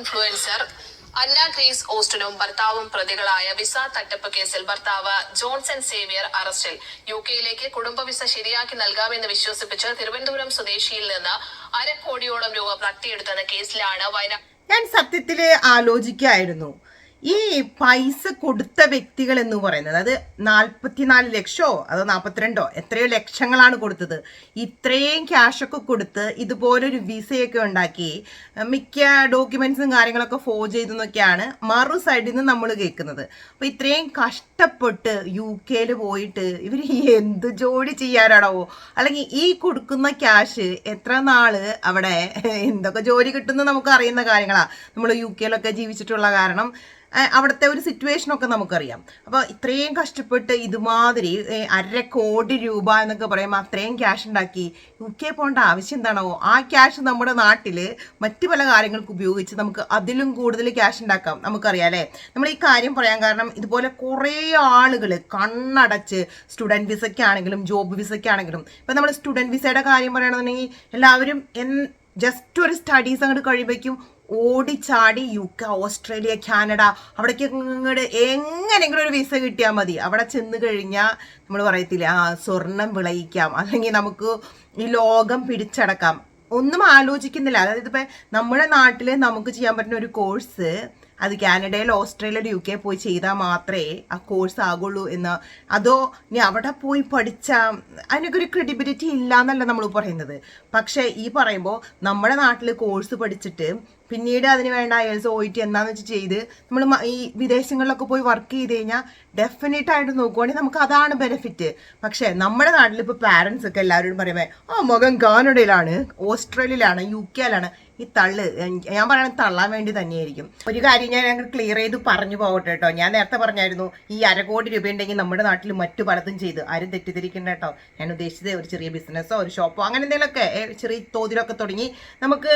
Influencer അന്ന grace ഓസ്റ്റിനും ഭർത്താവും പ്രതികളായ visa തട്ടിപ്പ് കേസിൽ ഭർത്താവ് ജോൺസൺ സേവിയർ അറസ്റ്റിൽ. യു കെയിലേക്ക് കുടുംബ വിസ ശരിയാക്കി നൽകാമെന്ന് വിശ്വസിപ്പിച്ച് തിരുവനന്തപുരം സ്വദേശിയിൽ നിന്ന് അരക്കോടിയോളം രൂപ തട്ടിയെടുത്തെന്ന കേസിലാണ് വയനാട് ഞാൻ സത്യത്തിൽ ആലോചിക്കായിരുന്നു. ഈ പൈസ കൊടുത്ത വ്യക്തികൾ എന്ന് പറയുന്നത് അത് നാൽപ്പത്തിനാല് ലക്ഷമോ അതോ നാൽപ്പത്തിരണ്ടോ എത്രയോ ലക്ഷങ്ങളാണ് കൊടുത്തത്. ഇത്രയും ക്യാഷൊക്കെ കൊടുത്ത് ഇതുപോലൊരു വിസയൊക്കെ ഉണ്ടാക്കി മിക്ക ഡോക്യുമെന്റ്സും കാര്യങ്ങളൊക്കെ ഫോർ ചെയ്തെന്നൊക്കെയാണ് മറു സൈഡിൽ നിന്ന് നമ്മൾ കേൾക്കുന്നത്. അപ്പൊ ഇത്രയും കഷ്ടപ്പെട്ട് യു കെയിൽ പോയിട്ട് ഇവർ എന്ത് ജോലി ചെയ്യാനാണോ അല്ലെങ്കിൽ ഈ കൊടുക്കുന്ന ക്യാഷ് എത്ര നാൾ അവിടെ എന്തൊക്കെ ജോലി കിട്ടുന്ന നമുക്ക് അറിയുന്ന കാര്യങ്ങളാ. നമ്മൾ യു കെയിലൊക്കെ ജീവിച്ചിട്ടുള്ള കാരണം അവിടുത്തെ ഒരു സിറ്റുവേഷനൊക്കെ നമുക്കറിയാം. അപ്പോൾ ഇത്രയും കഷ്ടപ്പെട്ട് ഇതുമാതിരി അര കോടി രൂപ എന്നൊക്കെ പറയുമ്പോൾ അത്രയും ക്യാഷ് ഉണ്ടാക്കി യു കെ പോകേണ്ട ആവശ്യം എന്താണോ ആ ക്യാഷ് നമ്മുടെ നാട്ടിൽ മറ്റു പല കാര്യങ്ങൾക്ക് ഉപയോഗിച്ച് നമുക്ക് അതിലും കൂടുതൽ ക്യാഷ് ഉണ്ടാക്കാം. നമുക്കറിയാം അല്ലേ? നമ്മൾ ഈ കാര്യം പറയാൻ കാരണം ഇതുപോലെ കുറേ ആളുകൾ കണ്ണടച്ച് സ്റ്റുഡന്റ് വിസയ്ക്കാണെങ്കിലും ജോബ് വിസയ്ക്കാണെങ്കിലും ഇപ്പം നമ്മൾ സ്റ്റുഡന്റ് വിസയുടെ കാര്യം പറയുകയാണെന്നുണ്ടെങ്കിൽ എല്ലാവരും എൻ ജസ്റ്റ് ഒരു സ്റ്റഡീസ് അങ്ങോട്ട് കഴിയുമ്പോഴേക്കും ഓടിച്ചാടി യു കെ ഓസ്ട്രേലിയ കാനഡ അവിടേക്ക് ഇങ്ങോട്ട് എങ്ങനെയെങ്കിലും ഒരു വിസ കിട്ടിയാൽ മതി. അവിടെ ചെന്ന് കഴിഞ്ഞാൽ നമ്മൾ പറയത്തില്ലേ ആ സ്വർണം വിളയിക്കാം. അല്ലെങ്കിൽ നമുക്ക് ഈ ലോകം പിടിച്ചടക്കാം. ഒന്നും ആലോചിക്കുന്നില്ല. അതായത് ഇപ്പം നമ്മുടെ നാട്ടിൽ നമുക്ക് ചെയ്യാൻ പറ്റുന്ന ഒരു കോഴ്സ് അത് കാനഡയിൽ ഓസ്ട്രേലിയയിൽ യു കെ പോയി ചെയ്താൽ മാത്രമേ ആ കോഴ്സ് ആകുള്ളൂ എന്ന്. അതോ ഇനി അവിടെ പോയി പഠിച്ച അതിനൊക്കെ ഒരു ക്രെഡിബിലിറ്റി ഇല്ല എന്നല്ല നമ്മൾ പറയുന്നത്. പക്ഷേ ഈ പറയുമ്പോൾ നമ്മുടെ നാട്ടിൽ കോഴ്സ് പഠിച്ചിട്ട് പിന്നീട് അതിന് വേണ്ട അയൽസ് ഒ ടി എന്താന്ന് വെച്ച് ചെയ്ത് നമ്മൾ ഈ വിദേശങ്ങളിലൊക്കെ പോയി വർക്ക് ചെയ്ത് കഴിഞ്ഞാൽ ഡെഫിനറ്റ് ആയിട്ട് നോക്കുവാണെങ്കിൽ നമുക്ക് അതാണ് ബെനിഫിറ്റ് പക്ഷേ നമ്മുടെ നാട്ടിൽ ഇപ്പോൾ പാരൻസ് ഒക്കെ എല്ലാവരോടും പറയുമ്പോൾ ആ മകൻ കാനഡയിലാണ് ഓസ്ട്രേലിയയിലാണ് യു കെയിലാണ് ഈ തള്ള് ഞാൻ പറയണത് തള്ളാൻ വേണ്ടി തന്നെയായിരിക്കും. ഒരു കാര്യം ഞാൻ ഞങ്ങൾ ക്ലിയർ ചെയ്ത് പറഞ്ഞു പോകട്ടെ കേട്ടോ ഞാൻ നേരത്തെ പറഞ്ഞായിരുന്നു ഈ അരകോടി രൂപ ഉണ്ടെങ്കിൽ നമ്മുടെ നാട്ടിൽ മറ്റു പലതും ചെയ്ത്. ആരും തെറ്റിദ്ധരിക്കണ്ട കേട്ടോ ഞാൻ ഉദ്ദേശിച്ചത് ഒരു ചെറിയ ബിസിനസ്സോ ഒരു ഷോപ്പോ അങ്ങനെ എന്തെങ്കിലുമൊക്കെ ചെറിയ തോതിലൊക്കെ തുടങ്ങി നമുക്ക്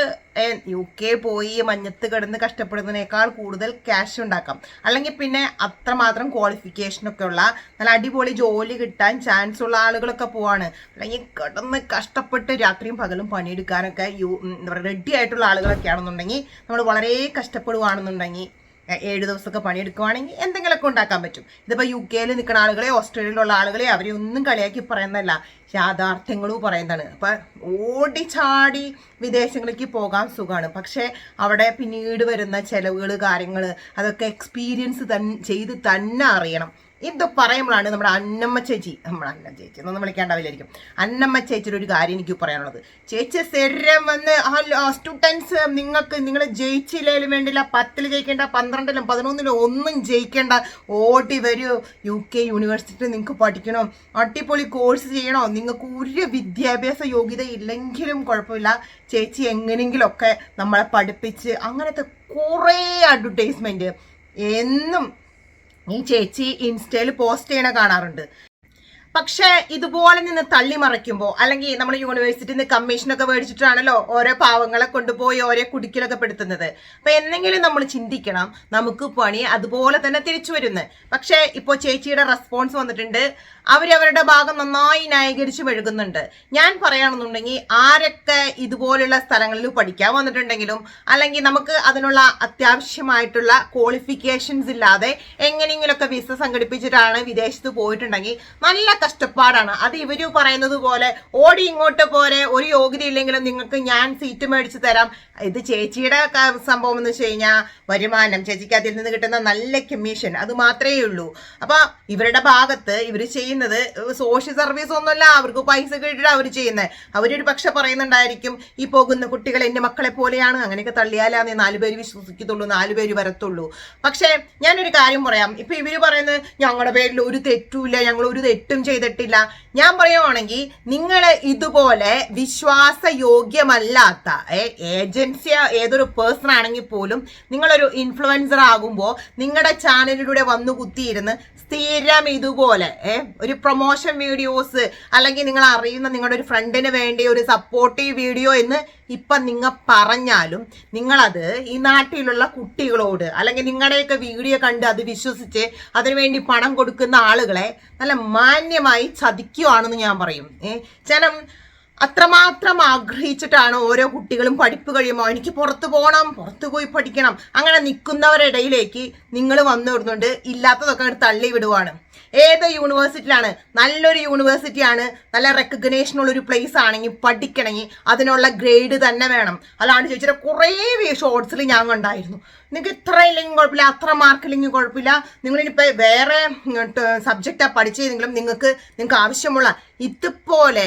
യു കെ പോയി മഞ്ഞത്ത് കിടന്ന് കഷ്ടപ്പെടുന്നതിനേക്കാൾ കൂടുതൽ ക്യാഷ് ഉണ്ടാക്കാം. അല്ലെങ്കിൽ പിന്നെ അത്രമാത്രം ക്വാളിഫിക്കേഷനൊക്കെ ഉള്ള നല്ല അടിപൊളി ജോലി കിട്ടാൻ ചാൻസ് ഉള്ള ആളുകളൊക്കെ പോവാണ്. അല്ലെങ്കിൽ കിടന്ന് കഷ്ടപ്പെട്ട് രാത്രിയും പകലും പണിയെടുക്കാനൊക്കെ യു റെഡി ആയിട്ടുള്ള ആളുകളൊക്കെ ആണെന്നുണ്ടെങ്കിൽ നമ്മൾ വളരെ കഷ്ടപ്പെടുവാണെന്നുണ്ടെങ്കിൽ ഏഴ് ദിവസമൊക്കെ പണിയെടുക്കുവാണെങ്കിൽ എന്തെങ്കിലുമൊക്കെ ഉണ്ടാക്കാൻ പറ്റും. ഇതിപ്പോൾ യു കെയിൽ നിൽക്കുന്ന ആളുകളെ ഓസ്ട്രേലിയയിലുള്ള ആളുകളെ അവരെ ഒന്നും കളിയാക്കി പറയുന്നതല്ല. യാഥാർത്ഥ്യങ്ങളും പറയുന്നതാണ്. അപ്പം ഓടിച്ചാടി വിദേശങ്ങളിലേക്ക് പോകാൻ സുഖമാണ്. പക്ഷേ അവിടെ പിന്നീട് വരുന്ന ചിലവുകൾ കാര്യങ്ങൾ അതൊക്കെ എക്സ്പീരിയൻസ് തൻ ചെയ്ത് തന്നെ അറിയണം. ഇത് പറയുമ്പോഴാണ് നമ്മുടെ അന്നമ്മ ചേച്ചി നമ്മുടെ അന്ന ചേച്ചി എന്നൊന്നും വിളിക്കാണ്ടാവില്ലായിരിക്കും. അന്നമ്മ ചേച്ചിയുടെ ഒരു കാര്യം എനിക്ക് പറയാനുള്ളത്. ചേച്ചി സ്ഥിരം വന്ന് ആ സ്റ്റുഡൻസ് നിങ്ങൾക്ക് നിങ്ങൾ ജയിച്ചില്ലേലും വേണ്ടില്ല പത്തിൽ ജയിക്കേണ്ട പന്ത്രണ്ടിലും പതിനൊന്നിലും ഒന്നും ജയിക്കേണ്ട ഓടി വരൂ. യു കെ യൂണിവേഴ്സിറ്റി നിങ്ങൾക്ക് പഠിക്കണോ അടിപൊളി കോഴ്സ് ചെയ്യണോ? നിങ്ങൾക്ക് ഒരു വിദ്യാഭ്യാസ യോഗ്യത ഇല്ലെങ്കിലും കുഴപ്പമില്ല. ചേച്ചി എങ്ങനെയെങ്കിലുമൊക്കെ നമ്മളെ പഠിപ്പിച്ച് അങ്ങനത്തെ കുറേ അഡ്വർടൈസ്മെന്റ് എന്നും ചേച്ചി ഇൻസ്റ്റയിൽ പോസ്റ്റ് ചെയ്യണ കാണാറുണ്ട്. പക്ഷേ ഇതുപോലെ നിന്ന് തള്ളി മറിക്കുമ്പോൾ അല്ലെങ്കിൽ നമ്മൾ യൂണിവേഴ്സിറ്റിന്ന് കമ്മീഷനൊക്കെ മേടിച്ചിട്ടാണല്ലോ ഓരോ പാവങ്ങളെ കൊണ്ടുപോയി ഓരോ കുടിക്കലൊക്കെ പെടുത്തുന്നത്. അപ്പൊ എന്തെങ്കിലും നമ്മൾ ചിന്തിക്കണം നമുക്ക് പണി അതുപോലെ തന്നെ തിരിച്ചു വരുന്നത് പക്ഷേ ഇപ്പോൾ ചേച്ചിയുടെ റെസ്പോൺസ് വന്നിട്ടുണ്ട് അവരവരുടെ ഭാഗം നന്നായി ന്യായീകരിച്ച് മെഴുകുന്നുണ്ട്. ഞാൻ പറയുകയാണെന്നുണ്ടെങ്കിൽ ആരൊക്കെ ഇതുപോലുള്ള സ്ഥലങ്ങളിൽ പഠിക്കാൻ വന്നിട്ടുണ്ടെങ്കിലും അല്ലെങ്കിൽ നമുക്ക് അതിനുള്ള അത്യാവശ്യമായിട്ടുള്ള ക്വാളിഫിക്കേഷൻസ് ഇല്ലാതെ എങ്ങനെയെങ്കിലുമൊക്കെ വിസ സംഘടിപ്പിച്ചിട്ടാണ് വിദേശത്ത് പോയിട്ടുണ്ടെങ്കിൽ നല്ല കഷ്ടപ്പാടാണ്. അത് ഇവർ പറയുന്നത് പോലെ ഓടി ഇങ്ങോട്ട് പോരെ ഒരു യോഗ്യത ഇല്ലെങ്കിലും നിങ്ങൾക്ക് ഞാൻ സീറ്റ് മേടിച്ച് തരാം. ഇത് ചേച്ചിയുടെ സംഭവം എന്ന് വെച്ച് കഴിഞ്ഞാൽ വരുമാനം ചേച്ചിക്ക് അതിൽ നിന്ന് കിട്ടുന്ന നല്ല കമ്മീഷൻ അത് മാത്രമേ ഉള്ളൂ. അപ്പൊ ഇവരുടെ ഭാഗത്ത് ഇവർ ചെയ്യുന്നത് സോഷ്യൽ സർവീസ് ഒന്നുമല്ല അവർക്ക് പൈസ കിട്ടിയിട്ട് അവർ ചെയ്യുന്നത് അവരൊരു പക്ഷെ പറയുന്നുണ്ടായിരിക്കും ഈ പോകുന്ന കുട്ടികൾ എന്റെ മക്കളെ പോലെയാണ്. അങ്ങനെയൊക്കെ തള്ളിയാലാന്നേ നാല് പേര് വിശ്വസിക്കത്തുള്ളൂ നാല് പേര് വരത്തുള്ളൂ. പക്ഷേ ഞാനൊരു കാര്യം പറയാം. ഇപ്പൊ ഇവർ പറയുന്നത് ഞങ്ങളുടെ പേരിൽ ഒരു തെറ്റുമില്ല ഞങ്ങൾ ഒരു തെറ്റും ചെയ്തിട്ടില്ല. ഞാൻ പറയുവാണെങ്കിൽ നിങ്ങൾ ഇതുപോലെ വിശ്വാസയോഗ്യമല്ലാത്ത ഏജൻസി ഏതൊരു പേഴ്സൺ ആണെങ്കിൽ പോലും നിങ്ങളൊരു ഇൻഫ്ലുവൻസർ ആകുമ്പോൾ നിങ്ങളുടെ ചാനലിലൂടെ വന്നു കുത്തിയിരുന്ന് സ്ഥിരം ഇതുപോലെ ഏഹ് ഒരു പ്രൊമോഷൻ വീഡിയോസ് അല്ലെങ്കിൽ നിങ്ങൾ അറിയുന്ന നിങ്ങളുടെ ഒരു ഫ്രണ്ടിന് വേണ്ടി ഒരു സപ്പോർട്ടീവ് വീഡിയോ എന്ന് ഇപ്പം നിങ്ങൾ പറഞ്ഞാലും നിങ്ങളത് ഈ നാട്ടിലുള്ള കുട്ടികളോട് അല്ലെങ്കിൽ നിങ്ങളുടെയൊക്കെ വീഡിയോ കണ്ട് അത് വിശ്വസിച്ച് അതിനുവേണ്ടി പണം കൊടുക്കുന്ന ആളുകളെ നല്ല മാന്യമായി ചതിക്കുവാണെന്ന് ഞാൻ പറയും. ഏഹ് ജനം അത്രമാത്രം ആഗ്രഹിച്ചിട്ടാണ് ഓരോ കുട്ടികളും പഠിപ്പ് കഴിയുമ്പോൾ എനിക്ക് പുറത്ത് പോകണം പുറത്ത് പോയി പഠിക്കണം. അങ്ങനെ നിൽക്കുന്നവരുടെ ഇടയിലേക്ക് നിങ്ങൾ വന്നു വരുന്നുണ്ട്. ഇല്ലാത്തതൊക്കെ തള്ളി വിടുവാണ്. ഏത് യൂണിവേഴ്സിറ്റിയിലാണ്? നല്ലൊരു യൂണിവേഴ്സിറ്റിയാണ് നല്ല റെക്കഗ്നേഷൻ ഉള്ള ഒരു പ്ലേസ് ആണെങ്കിൽ പഠിക്കണമെങ്കിൽ അതിനുള്ള ഗ്രേഡ് തന്നെ വേണം. അതാണ് ചോദിച്ചാൽ കുറേ ഷോർട്സിൽ ഞാൻ കണ്ടായിരുന്നു. നിങ്ങൾക്ക് ഇത്ര ഇല്ലെങ്കിൽ കുഴപ്പമില്ല അത്ര മാർക്ക് ഇല്ലെങ്കിൽ കുഴപ്പമില്ല. നിങ്ങളിനിപ്പോൾ വേറെ സബ്ജക്റ്റാണ് പഠിച്ചതെങ്കിലും നിങ്ങൾക്ക് നിങ്ങൾക്ക് ആവശ്യമുള്ള ഇതുപോലെ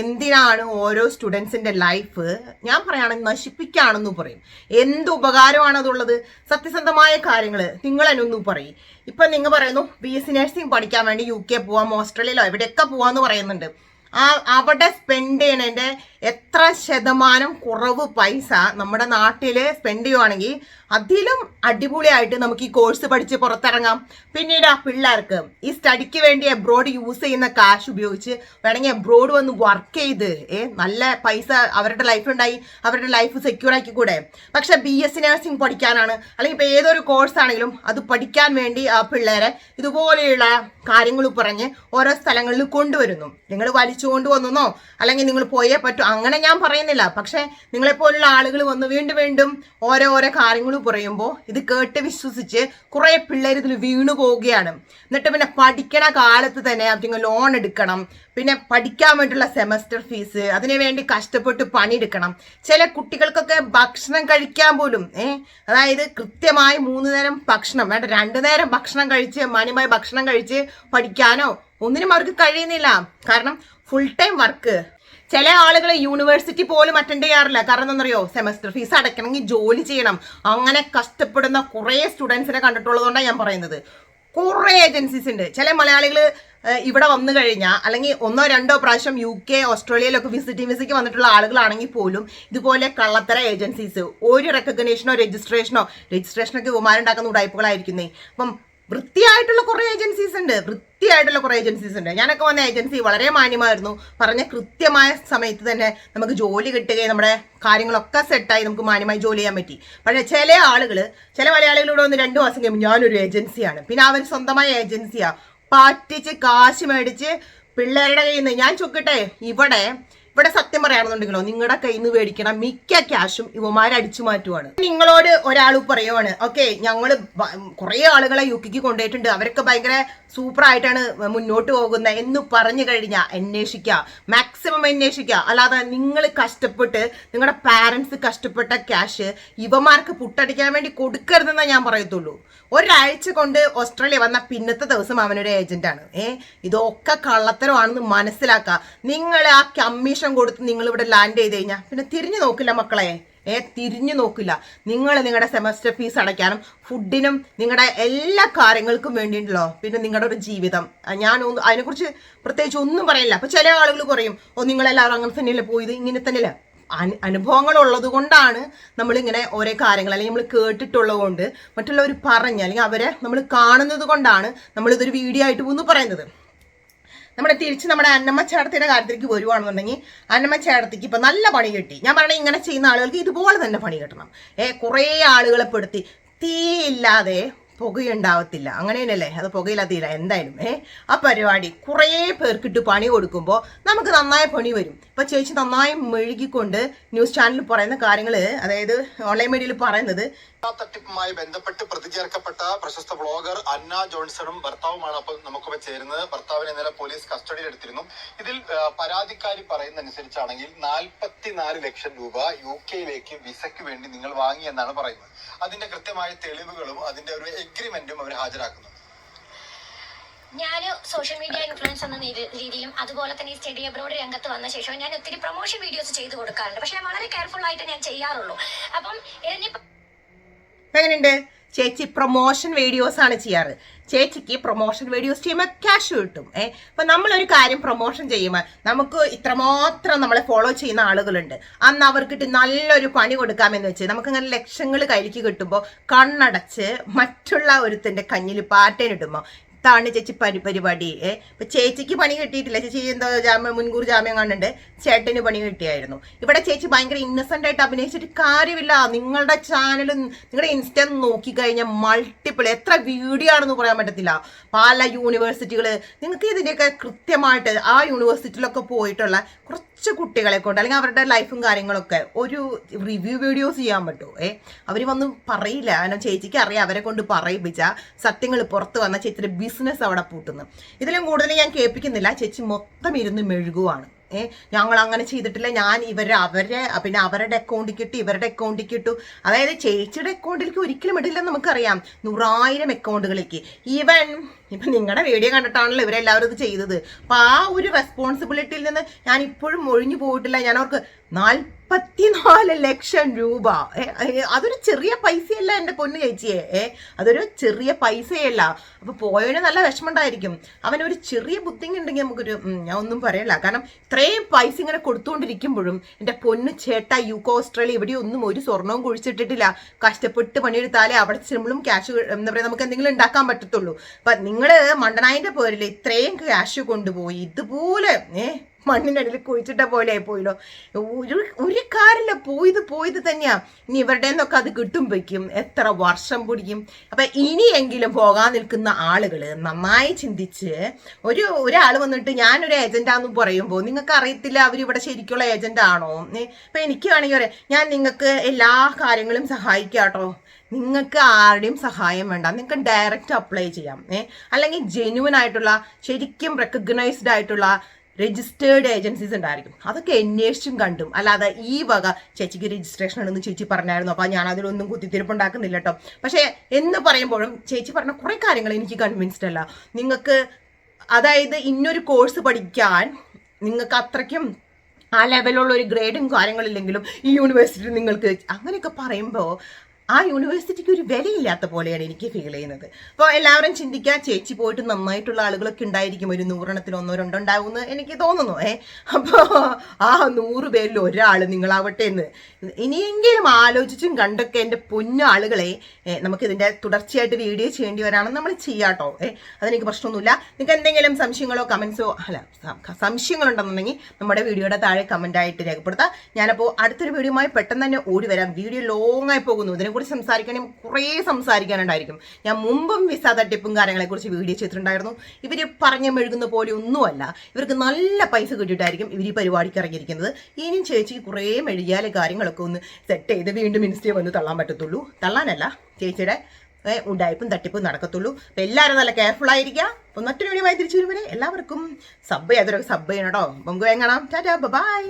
എന്തിനാണ് ഓരോ സ്റ്റുഡൻസിന്റെ ലൈഫ് ഞാൻ പറയുകയാണെങ്കിൽ നശിപ്പിക്കുകയാണെന്ന് പറയും. എന്ത് ഉപകാരമാണ് അതുള്ളത്? സത്യസന്ധമായ കാര്യങ്ങൾ നിങ്ങൾ എന്നൊന്ന് പറയും. ഇപ്പം നിങ്ങൾ പറയുന്നു ബി എസ് സി നഴ്സിംഗ് പഠിക്കാൻ വേണ്ടി യു കെ പോവാം ഓസ്ട്രേലിയയിലോ എവിടെയൊക്കെ പോവാന്ന് പറയുന്നുണ്ട്. ആ അവിടെ സ്പെൻഡ് ചെയ്യണതിന്റെ എത്ര ശതമാനം കുറവ് പൈസ നമ്മുടെ നാട്ടിൽ സ്പെൻഡ് ചെയ്യുവാണെങ്കിൽ അതിലും അടിപൊളിയായിട്ട് നമുക്ക് ഈ കോഴ്സ് പഠിച്ച് പുറത്തിറങ്ങാം. പിന്നീട് ആ പിള്ളേർക്ക് ഈ സ്റ്റഡിക്ക് വേണ്ടി എബ്രോഡ് യൂസ് ചെയ്യുന്ന കാശ് ഉപയോഗിച്ച് വേണമെങ്കിൽ എബ്രോഡ് വന്ന് വർക്ക് ചെയ്ത് ഏ നല്ല പൈസ അവരുടെ ലൈഫ് ഉണ്ടായി അവരുടെ ലൈഫ് സെക്യൂർ ആക്കി കൂടെ. പക്ഷെ ബി എസ് നഴ്സിംഗ് പഠിക്കാനാണ്. അല്ലെങ്കിൽ ഇപ്പോൾ ഏതൊരു കോഴ്സ് ആണെങ്കിലും അത് പഠിക്കാൻ വേണ്ടി ആ പിള്ളേരെ ഇതുപോലെയുള്ള കാര്യങ്ങൾ പറഞ്ഞ് ഓരോ സ്ഥലങ്ങളിൽ കൊണ്ടുവരുന്നു. നിങ്ങൾ വലിച്ചു കൊണ്ടുവന്നോ അല്ലെങ്കിൽ നിങ്ങൾ പോയേ പറ്റൂ. അങ്ങനെ ഞാൻ പറയുന്നില്ല. പക്ഷെ നിങ്ങളെപ്പോലുള്ള ആളുകൾ വന്ന് വീണ്ടും വീണ്ടും ഓരോ ഓരോ കാര്യങ്ങൾ പറയുമ്പോൾ ഇത് കേട്ട് വിശ്വസിച്ച് കുറേ പിള്ളേർ ഇതിൽ വീണു പോവുകയാണ്. എന്നിട്ട് പിന്നെ പഠിക്കണ കാലത്ത് തന്നെ അവർക്ക് ലോൺ എടുക്കണം. പിന്നെ പഠിക്കാൻ വേണ്ടിയുള്ള സെമസ്റ്റർ ഫീസ് അതിനു വേണ്ടി കഷ്ടപ്പെട്ട് പണിയെടുക്കണം. ചില കുട്ടികൾക്കൊക്കെ ഭക്ഷണം കഴിക്കാൻ പോലും ഏഹ് അതായത് കൃത്യമായി മൂന്ന് നേരം ഭക്ഷണം വേണ്ട രണ്ടു നേരം ഭക്ഷണം കഴിച്ച് മാന്യമായി ഭക്ഷണം കഴിച്ച് പഠിക്കാനോ ഒന്നിനും അവർക്ക് കഴിയുന്നില്ല. കാരണം ഫുൾ ടൈം വർക്ക് ചില ആളുകൾ യൂണിവേഴ്സിറ്റി പോലും അറ്റൻഡ് ചെയ്യാറില്ല. കാരണം എന്നറിയോ സെമസ്റ്റർ ഫീസ് അടയ്ക്കണമെങ്കിൽ ജോലി ചെയ്യണം. അങ്ങനെ കഷ്ടപ്പെടുന്ന കുറേ സ്റ്റുഡൻസിനെ കണ്ടിട്ടുള്ളതുകൊണ്ടാണ് ഞാൻ പറയുന്നത്. കുറേ ഏജൻസീസ് ഉണ്ട്. ചില മലയാളികൾ ഇവിടെ വന്നു കഴിഞ്ഞാൽ അല്ലെങ്കിൽ ഒന്നോ രണ്ടോ പ്രാവശ്യം യു കെ ഓസ്ട്രേലിയയിലൊക്കെ വിസിറ്റിംഗ് വിസയ്ക്ക് വന്നിട്ടുള്ള ആളുകളാണെങ്കിൽ പോലും ഇതുപോലെ കള്ളത്തര ഏജൻസീസ് ഒരു റെക്കഗ്നേഷനോ രജിസ്ട്രേഷനോ രജിസ്ട്രേഷനൊക്കെ ഉപമാരുണ്ടാക്കുന്ന ഉടായ്പകളായിരിക്കുന്നേ. അപ്പം വൃത്തിയായിട്ടുള്ള കുറേ ഏജൻസീസ് ഉണ്ട്. വൃത്തിയായിട്ടുള്ള കുറേ ഏജൻസീസ് ഉണ്ട്. ഞാനൊക്കെ വന്ന ഏജൻസി വളരെ മാന്യമായിരുന്നു. പറഞ്ഞ കൃത്യമായ സമയത്ത് തന്നെ നമുക്ക് ജോലി കിട്ടുകയും നമ്മുടെ കാര്യങ്ങളൊക്കെ സെറ്റായി നമുക്ക് മാന്യമായി ജോലി ചെയ്യാൻ പറ്റി. പക്ഷേ ചില ആളുകൾ ചില മലയാളികളോട് വന്ന് രണ്ട് മാസം കഴിയുമ്പോൾ ഞാനൊരു ഏജൻസിയാണ് പിന്നെ അവർ സ്വന്തമായ ഏജൻസിയാണ് പറ്റിച്ച് കാശ് മേടിച്ച് പിള്ളേരുടെ കയ്യിൽ നിന്ന് ഞാൻ ചുക്കട്ടെ ഇവിടെ ഇവിടെ സത്യം പറയുകയാണെന്നുണ്ടെങ്കിലോ നിങ്ങളുടെ കയ്യിൽ നിന്ന് മേടിക്കണം മിക്ക ക്യാഷും ഇവമാർ അടിച്ചു മാറ്റുവാണ്. നിങ്ങളോട് ഒരാൾ പറയുവാണ് ഓക്കെ ഞങ്ങൾ കുറേ ആളുകളെ യു കെക്ക് കൊണ്ടുപോയിട്ടുണ്ട് അവരൊക്കെ ഭയങ്കര സൂപ്പർ ആയിട്ടാണ് മുന്നോട്ട് പോകുന്നത് എന്ന് പറഞ്ഞു കഴിഞ്ഞാൽ അന്വേഷിക്കുക മാക്സിമം അന്വേഷിക്കുക അല്ലാതെ നിങ്ങൾ കഷ്ടപ്പെട്ട് നിങ്ങളുടെ പാരൻസ് കഷ്ടപ്പെട്ട ക്യാഷ് ഇവമാർക്ക് പുട്ടടിക്കാൻ വേണ്ടി കൊടുക്കരുതെന്നേ ഞാൻ പറയത്തുള്ളൂ. ഒരാഴ്ച കൊണ്ട് ഓസ്ട്രേലിയ വന്ന പിന്നത്തെ ദിവസം അവനൊരു ഏജന്റാണ് ഏ ഇതൊക്കെ കള്ളത്തരമാണെന്ന് മനസ്സിലാക്കുക നിങ്ങൾ ആ കമ്മീഷൻ കൊടുത്ത് നിങ്ങൾ ഇവിടെ ലാൻഡ് ചെയ്ത് കഴിഞ്ഞാൽ പിന്നെ തിരിഞ്ഞു നോക്കില്ല മക്കളെ. ഏ തിരിഞ്ഞു നോക്കില്ല. നിങ്ങൾ നിങ്ങളുടെ സെമസ്റ്റർ ഫീസ് അടയ്ക്കാനും ഫുഡിനും നിങ്ങളുടെ എല്ലാ കാര്യങ്ങൾക്കും വേണ്ടിയിട്ടുള്ളോ പിന്നെ നിങ്ങളുടെ ഒരു ജീവിതം. ഞാൻ ഒന്നും അതിനെക്കുറിച്ച് പ്രത്യേകിച്ച് ഒന്നും പറയില്ല. അപ്പോൾ ചില ആളുകൾ കുറയും ഓ നിങ്ങളെല്ലാവരും അങ്ങനെ തന്നെയല്ലേ പോയത് ഇങ്ങനെ തന്നെയല്ലേ? അനു അനുഭവങ്ങൾ ഉള്ളത് കൊണ്ടാണ് നമ്മളിങ്ങനെ ഓരോ കാര്യങ്ങൾ അല്ലെങ്കിൽ നമ്മൾ കേട്ടിട്ടുള്ളത് കൊണ്ട് മറ്റുള്ളവർ പറഞ്ഞ് അല്ലെങ്കിൽ അവരെ നമ്മൾ കാണുന്നത് കൊണ്ടാണ് നമ്മളിതൊരു വീഡിയോ ആയിട്ട് ഒന്ന് പറയുന്നത്. നമ്മുടെ തിരിച്ച് നമ്മുടെ അന്നമ്മ ചേട്ടത്തിയുടെ കാര്യത്തിലേക്ക് വരുവാണെന്നുണ്ടെങ്കിൽ അന്നമ്മ ചേട്ടത്തിക്ക് ഇപ്പം നല്ല പണി കിട്ടി. ഞാൻ പറഞ്ഞ ഇങ്ങനെ ചെയ്യുന്ന ആളുകൾക്ക് ഇതുപോലെ തന്നെ പണി കിട്ടണം. ഏ കുറേ ആളുകളെ പെടുത്തി തീയില്ലാതെ പുകയുണ്ടാവത്തില്ല. അങ്ങനെയല്ലേ? അത് പുകയില്ലാത്തില്ല എന്തായാലും ഏ? ആ പരിപാടി കുറേ പേർക്കിട്ട് പണി കൊടുക്കുമ്പോൾ നമുക്ക് നന്നായ പണി വരും. ഇപ്പം ചേച്ചി നന്നായി മെഴുകിക്കൊണ്ട് ന്യൂസ് ചാനലിൽ പറയുന്ന കാര്യങ്ങൾ അതായത് ഓൺലൈൻ മീഡിയയിൽ പറയുന്നത് തട്ടിപ്പുമായി ബന്ധപ്പെട്ട് പ്രതിചേർക്കപ്പെട്ട പ്രശസ്ത ബ്ലോഗർ അന്ന ജോൺസണും ഭർത്താവുമാണ് അപ്പോൾ നമുക്കിപ്പോ ചേരുന്നത്. ഭർത്താവിനെ ഇന്നലെ പോലീസ് കസ്റ്റഡിയിൽ എടുത്തിരുന്നു. ഇതിൽ പരാതിക്കാരി പരാതിക്കാരി പറയുന്നതനുസരിച്ചാണെങ്കിൽ നാൽപ്പത്തിനാല് ലക്ഷം രൂപ യു കെയിലേക്ക് വിസയ്ക്ക് വേണ്ടി നിങ്ങൾ വാങ്ങി എന്നാണ് പറയുന്നത്. അതിന്റെ കൃത്യമായ തെളിവുകളും അതിന്റെ ഒരു എഗ്രിമെന്റും അവർ ഹാജരാക്കുന്നു. ഞാൻ സോഷ്യൽ മീഡിയ ഇൻഫ്ലുവൻസ് എന്ന രീതിയിലും അതുപോലെ തന്നെ ഈ സ്റ്റഡി അബ്രോഡ് രംഗത്ത് വന്ന ശേഷം ഞാൻ ഒത്തിരി പ്രൊമോഷൻ വീഡിയോസ് ചെയ്തു കൊടുക്കാറുണ്ട്. പക്ഷെ ഞാൻ വളരെ കെയർഫുൾ ആയിട്ട് ഞാൻ ചെയ്യാറുള്ളൂ. അപ്പം എങ്ങനെയുണ്ട്? ചേച്ചി പ്രൊമോഷൻ വീഡിയോസ് ആണ് ചെയ്യാറ്. ചേച്ചിക്ക് പ്രൊമോഷൻ വീഡിയോസ് ചെയ്യുമ്പോൾ ക്യാഷ് കിട്ടും. ഏ അപ്പൊ നമ്മളൊരു കാര്യം പ്രൊമോഷൻ ചെയ്യുമ്പോൾ നമുക്ക് ഇത്രമാത്രം നമ്മളെ ഫോളോ ചെയ്യുന്ന ആളുകളുണ്ട്. അന്ന് അവർക്കിട്ട് നല്ലൊരു പണി കൊടുക്കാമെന്ന് വെച്ച് നമുക്കങ്ങനെ ലക്ഷങ്ങൾ കയ്യിലേക്ക് കിട്ടുമ്പോൾ കണ്ണടച്ച് മറ്റുള്ള ഒരുത്തന്റെ കഞ്ഞിൽ പാറ്റേനിടുമ്പോൾ താണ് ചേച്ചി പരി പരിപാടി. ഏ ഇപ്പൊ ചേച്ചിക്ക് പണി കിട്ടിയിട്ടില്ല. ചേച്ചി എന്തോ ജാമ്യം മുൻകൂർ ജാമ്യം കാണുന്നുണ്ട് ചേട്ടന് പണി കിട്ടിയായിരുന്നു. ഇവിടെ ചേച്ചി ഭയങ്കര ഇന്നസെന്റ് ആയിട്ട് അഭിനയിച്ചിട്ട് കാര്യമില്ല. നിങ്ങളുടെ ചാനലും നിങ്ങളുടെ ഇൻസ്റ്റ നോക്കിക്കഴിഞ്ഞാൽ മൾട്ടിപ്പിൾ എത്ര വീഡിയോ ആണെന്ന് പറയാൻ പറ്റത്തില്ല. പല യൂണിവേഴ്സിറ്റികൾ നിങ്ങൾക്ക് ഇതിന്റെയൊക്കെ കൃത്യമായിട്ട് ആ യൂണിവേഴ്സിറ്റിയിലൊക്കെ പോയിട്ടുള്ള കുറച്ച് കുട്ടികളെ കൊണ്ട് അല്ലെങ്കിൽ അവരുടെ ലൈഫും കാര്യങ്ങളൊക്കെ ഒരു റിവ്യൂ വീഡിയോസ് ചെയ്യാൻ പറ്റുമോ ഏ അവർ വന്ന് പറയില്ല. കാരണം ചേച്ചിക്ക് അറിയാം അവരെ കൊണ്ട് പറയിപ്പിച്ച സത്യങ്ങൾ പുറത്ത് വന്ന ചേച്ചിയുടെ ബിസിനസ് അവിടെ പൂട്ടുന്നു. ഇതിലും കൂടുതൽ ഞാൻ കേൾപ്പിക്കുന്നില്ല. ചേച്ചി മൊത്തം ഇരുന്ന് മെഴുകുവാണ്. ഏ ഞങ്ങൾ അങ്ങനെ ചെയ്തിട്ടില്ല. ഞാൻ ഇവരെ അവരെ പിന്നെ അവരുടെ അക്കൗണ്ടിൽ ഇട്ടു ഇവരുടെ അക്കൗണ്ടിൽ ഇട്ടു അതായത് ചേച്ചിയുടെ അക്കൗണ്ടിലേക്ക് ഒരിക്കലും ഇടില്ലെന്ന് നമുക്കറിയാം. നൂറായിരം അക്കൗണ്ടുകളിലേക്ക് ഈവൻ ഇപ്പൊ നിങ്ങളുടെ വീഡിയോ കണ്ടിട്ടാണല്ലോ ഇവരെല്ലാവരും ഇത് ചെയ്തത്. അപ്പൊ ആ ഒരു റെസ്പോൺസിബിലിറ്റിയിൽ നിന്ന് ഞാൻ ഇപ്പോഴും ഒഴിഞ്ഞു പോയിട്ടില്ല. ഞാൻ അവർക്ക് നാൽപ്പത്തിനാല് ലക്ഷം രൂപ. അതൊരു ചെറിയ പൈസയല്ല എന്റെ പൊന്നു ചേച്ചിയെ. ഏ അതൊരു ചെറിയ പൈസയല്ല. അപ്പൊ പോയവന് നല്ല വിഷമമുണ്ടായിരിക്കും. അവനൊരു ചെറിയ ബുദ്ധിങ് ഉണ്ടെങ്കിൽ നമുക്കൊരു ഞാൻ ഒന്നും പറയല്ല. കാരണം ഇത്രയും പൈസ ഇങ്ങനെ കൊടുത്തുകൊണ്ടിരിക്കുമ്പോഴും എന്റെ പൊന്നു ചേട്ട യുക്കോ ഓസ്ട്രേലിയ ഇവിടെ ഒന്നും ഒരു സ്വർണവും കുഴിച്ചിട്ടിട്ടില്ല. കഷ്ടപ്പെട്ട് പണിയെടുത്താലേ അവിടെ ചെല്ലുമ്പോഴും ക്യാഷ് എന്താ പറയുക നമുക്ക് എന്തെങ്കിലും ഉണ്ടാക്കാൻ പറ്റത്തുള്ളൂ. അപ്പൊ നിങ്ങൾ മണ്ടനായിന്റെ പേരിൽ ഇത്രയും ക്യാഷ് കൊണ്ടുപോയി ഇതുപോലെ ഏ മണ്ണിന്റെ അടിയിൽ കുഴിച്ചിട്ട പോലെ ആയിപ്പോയില്ലോ. ഒരു ഒരു കാറില്ല പോയത് പോയത് തന്നെയാ. ഇനി ഇവരുടെ നിന്നൊക്കെ അത് കിട്ടുമ്പോഴേക്കും എത്ര വർഷം പിടിക്കും. അപ്പൊ ഇനിയെങ്കിലും പോകാൻ നിൽക്കുന്ന ആളുകൾ നന്നായി ചിന്തിച്ച് ഒരു ഒരാൾ വന്നിട്ട് ഞാനൊരു ഏജന്റാന്ന് പറയുമ്പോൾ നിങ്ങൾക്ക് അറിയത്തില്ല അവരിവിടെ ശരിക്കുള്ള ഏജന്റ് ആണോ ഇപ്പൊ എനിക്ക് വേണമെങ്കിൽ പറയാം ഞാൻ നിങ്ങൾക്ക് എല്ലാ കാര്യങ്ങളും സഹായിക്കാട്ടോ. നിങ്ങൾക്ക് ആരുടെയും സഹായം വേണ്ട. നിങ്ങൾക്ക് ഡയറക്റ്റ് അപ്ലൈ ചെയ്യാം. ഏ? അല്ലെങ്കിൽ ജെന്യുവൻ ആയിട്ടുള്ള ശരിക്കും റെക്കഗ്നൈസ്ഡ് ആയിട്ടുള്ള രജിസ്റ്റേർഡ് ഏജൻസീസ് ഉണ്ടായിരിക്കും. അതൊക്കെ അന്വേഷിച്ചും കണ്ടും. അല്ലാതെ ഈ വക ചേച്ചിക്ക് രജിസ്ട്രേഷൻ ഉണ്ടെന്ന് ചേച്ചി പറഞ്ഞായിരുന്നു. അപ്പോൾ ഞാൻ അതിലൊന്നും കുത്തിത്തിരിപ്പുണ്ടാക്കുന്നില്ല കേട്ടോ. പക്ഷേ എന്ന് പറയുമ്പോഴും ചേച്ചി പറഞ്ഞ കുറേ കാര്യങ്ങൾ എനിക്ക് കൺവിൻസ്ഡ് അല്ല. നിങ്ങൾക്ക് അതായത് ഇന്നൊരു കോഴ്സ് പഠിക്കാൻ നിങ്ങൾക്ക് അത്രയ്ക്കും ആ ലെവലുള്ള ഒരു ഗ്രേഡും കാര്യങ്ങളില്ലെങ്കിലും ഈ യൂണിവേഴ്സിറ്റി നിങ്ങൾക്ക് അങ്ങനെയൊക്കെ പറയുമ്പോൾ ആ യൂണിവേഴ്സിറ്റിക്ക് ഒരു വിലയില്ലാത്ത പോലെയാണ് എനിക്ക് ഫീൽ ചെയ്യുന്നത്. അപ്പോൾ എല്ലാവരും ചിന്തിക്കുക ചേച്ചി പോയിട്ട് നന്നായിട്ടുള്ള ആളുകളൊക്കെ ഉണ്ടായിരിക്കും. ഒരു നൂറെണ്ണത്തിൽ ഒന്നോ രണ്ടോ ഉണ്ടാവുമെന്ന് എനിക്ക് തോന്നുന്നു. ഏ അപ്പോൾ ആ നൂറ് പേരിൽ ഒരാൾ നിങ്ങളാവട്ടെ എന്ന് ഇനിയെങ്കിലും ആലോചിച്ചും കണ്ടൊക്കെ എന്റെ പൊന്നു ആളുകളെ ഏ, നമുക്കിതിന്റെ തുടർച്ചയായിട്ട് വീഡിയോ ചെയ്യേണ്ടി വരാണെന്ന് നമ്മൾ ചെയ്യാട്ടോ. ഏ അതെനിക്ക് പ്രശ്നമൊന്നുമില്ല. നിങ്ങൾക്ക് എന്തെങ്കിലും സംശയങ്ങളോ കമൻസോ അല്ല സംശയങ്ങളുണ്ടെന്നുണ്ടെങ്കിൽ നമ്മുടെ വീഡിയോയുടെ താഴെ കമന്റായിട്ട് രേഖപ്പെടുത്താം. ഞാനപ്പോൾ അടുത്തൊരു വീഡിയോയുമായി പെട്ടെന്ന് തന്നെ ഓടി വരാം. വീഡിയോ ലോങ് ആയി പോകുന്നു. ഇതിനെക്കുറിച്ച് സംസാരിക്കണമെങ്കിൽ കുറേ സംസാരിക്കാനുണ്ടായിരിക്കും. ഞാൻ മുമ്പും വിസ തട്ടിപ്പും കാര്യങ്ങളെക്കുറിച്ച് വീഡിയോ ചെയ്തിട്ടുണ്ടായിരുന്നു. ഇവർ പറഞ്ഞു മെഴുകുന്ന പോലെ ഒന്നുമല്ല. ഇവർക്ക് നല്ല പൈസ കിട്ടിയിട്ടായിരിക്കും ഇവർ ഈ പരിപാടിക്ക് ഇറങ്ങിയിരിക്കുന്നത്. ഇനിയും ചേച്ചിക്ക് കുറേ മെഴുകിയാലെ കാര്യങ്ങളൊക്കെ ഒന്ന് സെറ്റ് ചെയ്ത് വീണ്ടും ഇൻസ്റ്റേ വന്ന് തള്ളാൻ പറ്റത്തുള്ളൂ. തള്ളാനല്ല ചേച്ചിയുടെ ഉണ്ടായിപ്പും തട്ടിപ്പും നടക്കത്തുള്ളൂ. അപ്പം എല്ലാവരും നല്ല കെയർഫുൾ ആയിരിക്കുക. അപ്പം മറ്റൊരു വീഡിയോ തിരിച്ചു വരുമ്പോൾ എല്ലാവർക്കും സബ് ചെയ്തൊരു സബ് ചെയ്യണം കേട്ടോ നമുക്ക് വേങ്ങണം ടാറ്റാ ബൈ